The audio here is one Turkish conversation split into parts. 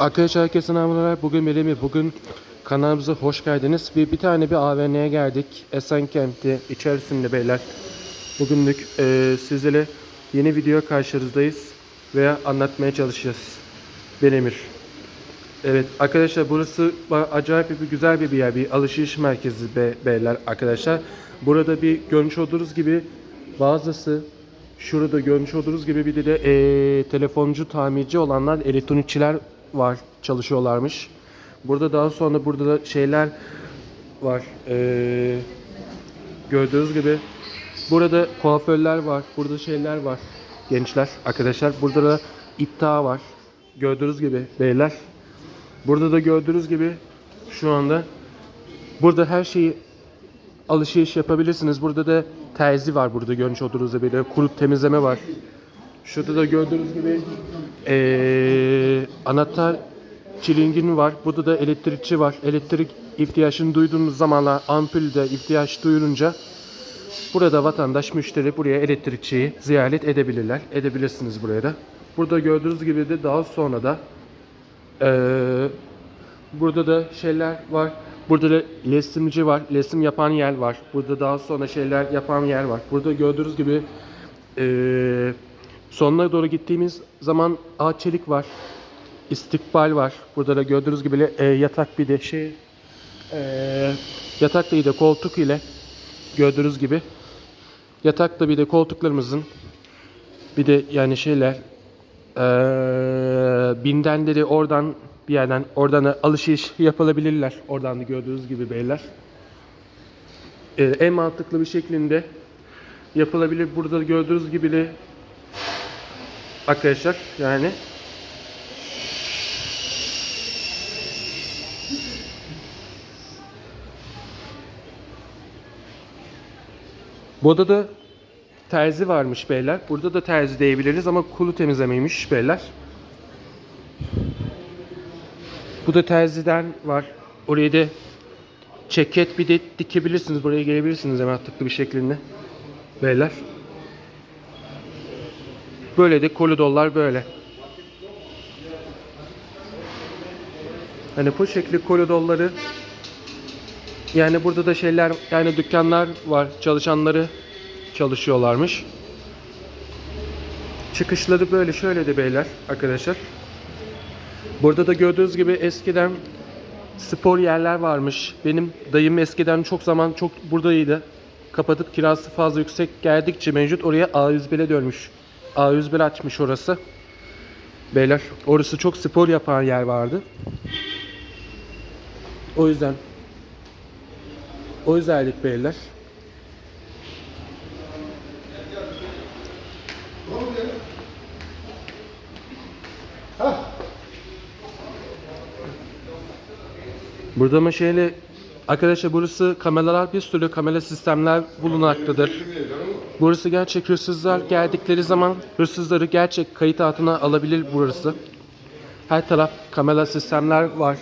Arkadaşlar herkese merhabalar. Bugün Melemi. Bugün kanalımıza hoş geldiniz. Bir, bir tane bir AVM'ye geldik. Esenkent'te içerisinde beyler. Bugünlük e, sizlere yeni video karşınızdayız. Veya anlatmaya çalışacağız. Ben Emir. Evet arkadaşlar burası acayip bir güzel bir yer. Bir alışveriş merkezi be, beyler arkadaşlar. Burada bir görmüş olduğunuz gibi bazısı şurada görmüş olduğunuz gibi bir de, de e, telefoncu tamirci olanlar elektronikçiler var çalışıyorlarmış. Burada daha sonra burada da şeyler var. E, gördüğünüz gibi burada kuaförler var. Burada şeyler var. Gençler arkadaşlar. Burada da iddia var. Gördüğünüz gibi beyler. Burada da gördüğünüz gibi şu anda burada her şeyi alışveriş yapabilirsiniz. Burada da terzi var burada görmüş olduğunuz gibi kurup temizleme var. Şurada da gördüğünüz gibi eee anahtar çilingin var. Burada da elektrikçi var. Elektrik ihtiyacını duyduğunuz zamanlar ampulde ihtiyaç duyulunca burada vatandaş müşteri buraya elektrikçiyi ziyaret edebilirler. Edebilirsiniz buraya da. Burada gördüğünüz gibi de daha sonra da eee Burada da şeyler var. Burada da resimci var. Resim yapan yer var. Burada daha sonra şeyler yapan yer var. Burada gördüğünüz gibi eee sonuna doğru gittiğimiz zaman ağaç çelik var. İstikbal var. Burada da gördüğünüz gibi e, yatak bir de şey eee yatak değil de koltuk ile gördüğünüz gibi yatakta bir de koltuklarımızın bir de yani şeyler eee bindenleri oradan bir yerden oradan da alışveriş yapılabilirler. Oradan da gördüğünüz gibi beyler. Eee, en mantıklı bir şeklinde yapılabilir. Burada gördüğünüz gibi de arkadaşlar yani Burada da terzi varmış beyler. Burada da terzi diyebiliriz ama kulu temizlemeymiş beyler. Bu da terziden var. Oraya da ceket bir de dikebilirsiniz. Buraya gelebilirsiniz hemen tıklı bir şeklinde. Beyler. Böyle de kolidorlar böyle. Hani bu şekli koridorları yani burada da şeyler yani dükkanlar var. Çalışanları çalışıyorlarmış. Çıkışları böyle şöyle de beyler arkadaşlar. Burada da gördüğünüz gibi eskiden spor yerler varmış. Benim dayım eskiden çok zaman çok buradaydı. Kapatıp kirası fazla yüksek geldikçe mevcut oraya A101'e dönmüş. A101 açmış orası. Beyler orası çok spor yapan yer vardı. O yüzden o yüzdenlik beyler. Burada mı şeyle arkadaşlar burası kameralar bir sürü kamera sistemler bulunmaktadır. Burası gerçek hırsızlar geldikleri zaman hırsızları gerçek kayıt altına alabilir burası. Her taraf kamera sistemler var.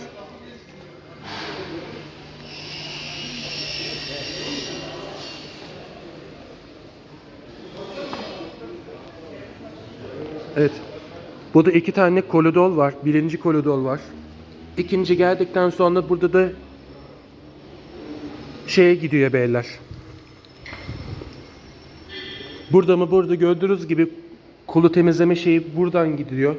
Evet. Burada iki tane koridor var. Birinci koridor var. İkinci geldikten sonra burada da şeye gidiyor beyler. Burada mı burada gördüğünüz gibi kolu temizleme şeyi buradan gidiyor.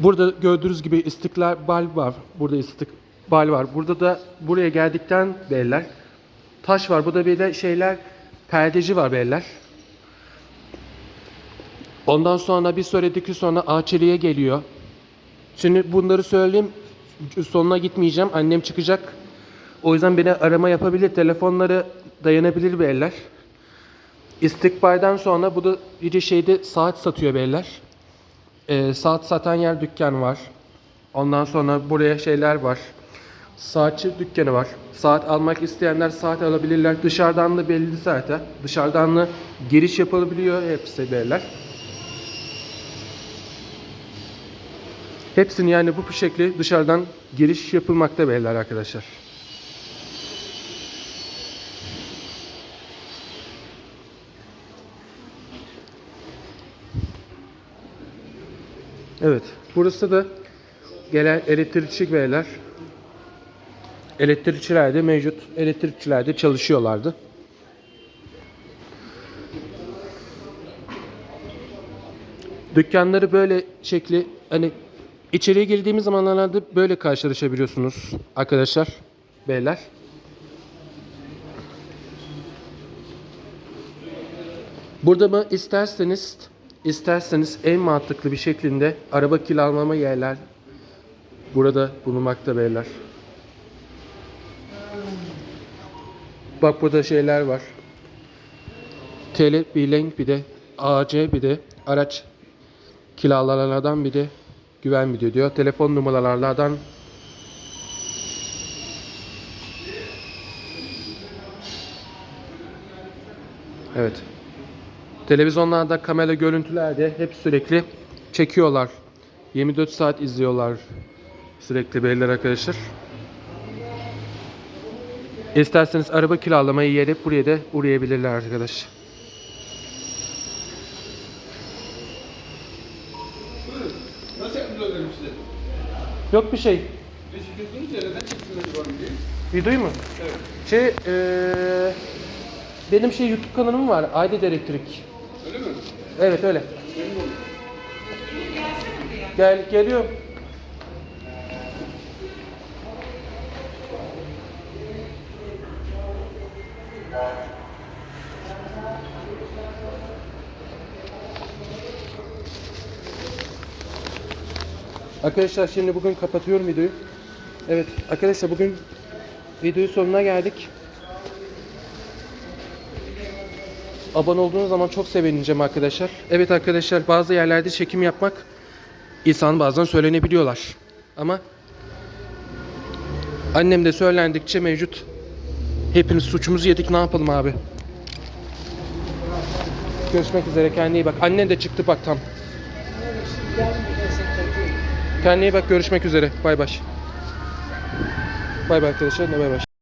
Burada gördüğünüz gibi istiklal var. Burada istikbal var. Burada da buraya geldikten beyler taş var. Burada bir de şeyler perdeci var beyler. Ondan sonra bir sonraki sonra Ağaçeli'ye geliyor. Şimdi bunları söyleyeyim. Sonuna gitmeyeceğim. Annem çıkacak. O yüzden beni arama yapabilir. Telefonları dayanabilir beyler. İstikbalden sonra bu da bir de şeyde saat satıyor beyler. Ee, saat satan yer dükkan var. Ondan sonra buraya şeyler var. Saatçi dükkanı var. Saat almak isteyenler saat alabilirler. Dışarıdan da belli zaten. Dışarıdan da giriş yapılabiliyor hepsi beyler. Hepsini yani bu şekli dışarıdan giriş yapılmakta beyler arkadaşlar. Evet. Burası da gelen elektrikçi beyler. Elektrikçiler de mevcut. Elektrikçiler de çalışıyorlardı. Dükkanları böyle şekli hani içeriye girdiğimiz zamanlarda böyle karşılaşabiliyorsunuz arkadaşlar, beyler. Burada mı isterseniz isterseniz en mantıklı bir şeklinde araba kiralama yerler burada bulunmakta beyler. Bak burada şeyler var. TL Bilenk bir de AC bir de araç kiralalardan bir de güven video diyor. Telefon numaralardan Evet. Televizyonlarda kamera görüntülerde hep sürekli çekiyorlar. 24 saat izliyorlar sürekli beyler arkadaşlar. İsterseniz araba kiralamayı yerip buraya da uğrayabilirler arkadaş. Yok bir şey. Videoyu? Mu? Evet. Şey, eee, benim şey YouTube kanalım var. Ayded Elektrik. Öyle mi? Evet öyle. Gel, geliyor. Arkadaşlar şimdi bugün kapatıyorum videoyu. Evet arkadaşlar bugün videonun sonuna geldik. Abone olduğunuz zaman çok sevineceğim arkadaşlar. Evet arkadaşlar bazı yerlerde çekim yapmak insan bazen söylenebiliyorlar. Ama annem de söylendikçe mevcut. Hepimiz suçumuzu yedik ne yapalım abi. Görüşmek üzere kendine iyi bak. Annen de çıktı bak tam. Kendine iyi bak görüşmek üzere. Bay bay. Bay bay arkadaşlar. Bay bay.